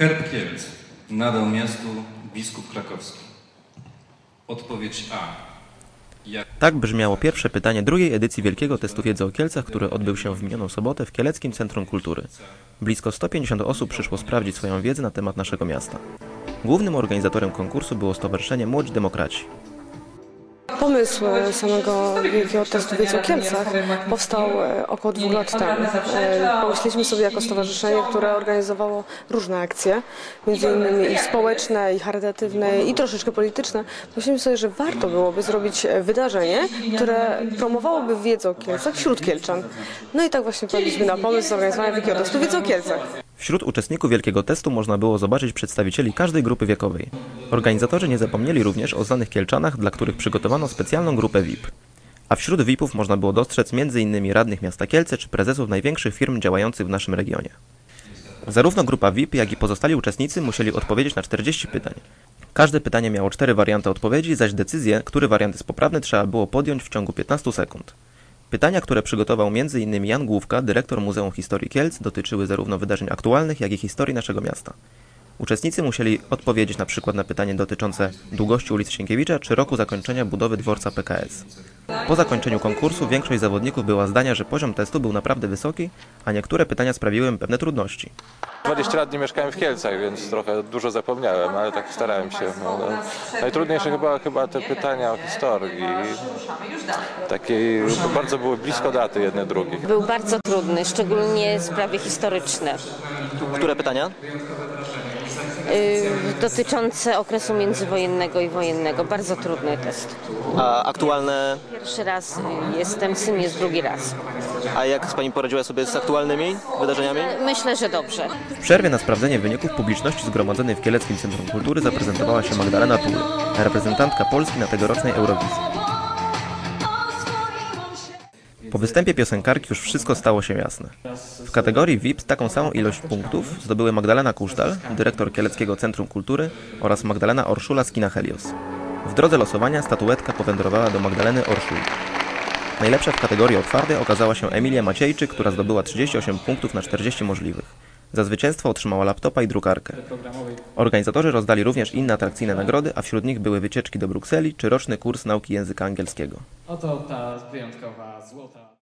Herb Kielc nadał miastu biskup krakowski. Odpowiedź A. Tak brzmiało pierwsze pytanie drugiej edycji Wielkiego Testu Wiedzy o Kielcach, który odbył się w minioną sobotę w Kieleckim Centrum Kultury. Blisko 150 osób przyszło sprawdzić swoją wiedzę na temat naszego miasta. Głównym organizatorem konkursu było Stowarzyszenie Młodzi Demokraci. Pomysł e, samego Wielkiego Testu Wiedzy o Kielcach powstał e, około dwóch lat temu. E, Pomyśleliśmy sobie jako stowarzyszenie, które organizowało różne akcje, między innymi i społeczne, i charytatywne, i troszeczkę polityczne. Pomyśleliśmy sobie, że warto byłoby zrobić wydarzenie, które promowałoby wiedzę o Kielcach wśród Kielczan. No i tak właśnie wpadliśmy na pomysł zorganizowania Wielkiego Testu Wiedzy o Kielcach. Wśród uczestników Wielkiego Testu można było zobaczyć przedstawicieli każdej grupy wiekowej. Organizatorzy nie zapomnieli również o znanych Kielczanach, dla których przygotowano specjalną grupę VIP. A wśród VIP-ów można było dostrzec m.in. radnych miasta Kielce czy prezesów największych firm działających w naszym regionie. Zarówno grupa VIP, jak i pozostali uczestnicy musieli odpowiedzieć na 40 pytań. Każde pytanie miało cztery warianty odpowiedzi, zaś decyzję, który wariant jest poprawny, trzeba było podjąć w ciągu 15 sekund. Pytania, które przygotował m.in. Jan Główka, dyrektor Muzeum Historii Kielc, dotyczyły zarówno wydarzeń aktualnych, jak i historii naszego miasta. Uczestnicy musieli odpowiedzieć na przykład na pytanie dotyczące długości ulicy Sienkiewicza czy roku zakończenia budowy dworca PKS. Po zakończeniu konkursu większość zawodników była zdania, że poziom testu był naprawdę wysoki, a niektóre pytania sprawiły im pewne trudności. 20 lat nie mieszkałem w Kielcach, więc trochę dużo zapomniałem, ale tak starałem się. No, no. Najtrudniejsze chyba, chyba te pytania o historii. Takiej, bardzo były blisko daty jedne drugich. Był bardzo trudny, szczególnie sprawy historyczne Które pytania? Y, dotyczące okresu międzywojennego i wojennego. Bardzo trudny test. A aktualne, Pierwszy raz y, jestem, syn jest drugi raz. a jak Pani poradziła sobie z aktualnymi wydarzeniami? Myślę, że dobrze. W przerwie na sprawdzenie wyników publiczności zgromadzonej w Kieleckim Centrum Kultury zaprezentowała się Magdalena Tul, reprezentantka Polski na tegorocznej Eurowizji. Po występie piosenkarki już wszystko stało się jasne. W kategorii VIP taką samą ilość punktów zdobyły Magdalena Kusztal, dyrektor Kieleckiego Centrum Kultury oraz Magdalena Orszula z kina Helios. W drodze losowania statuetka powędrowała do Magdaleny Orszuli. Najlepsza w kategorii otwartej okazała się Emilia Maciejczyk, która zdobyła 38 punktów na 40 możliwych. Za zwycięstwo otrzymała laptopa i drukarkę. Organizatorzy rozdali również inne atrakcyjne nagrody, a wśród nich były wycieczki do Brukseli czy roczny kurs nauki języka angielskiego. Oto ta wyjątkowa złota.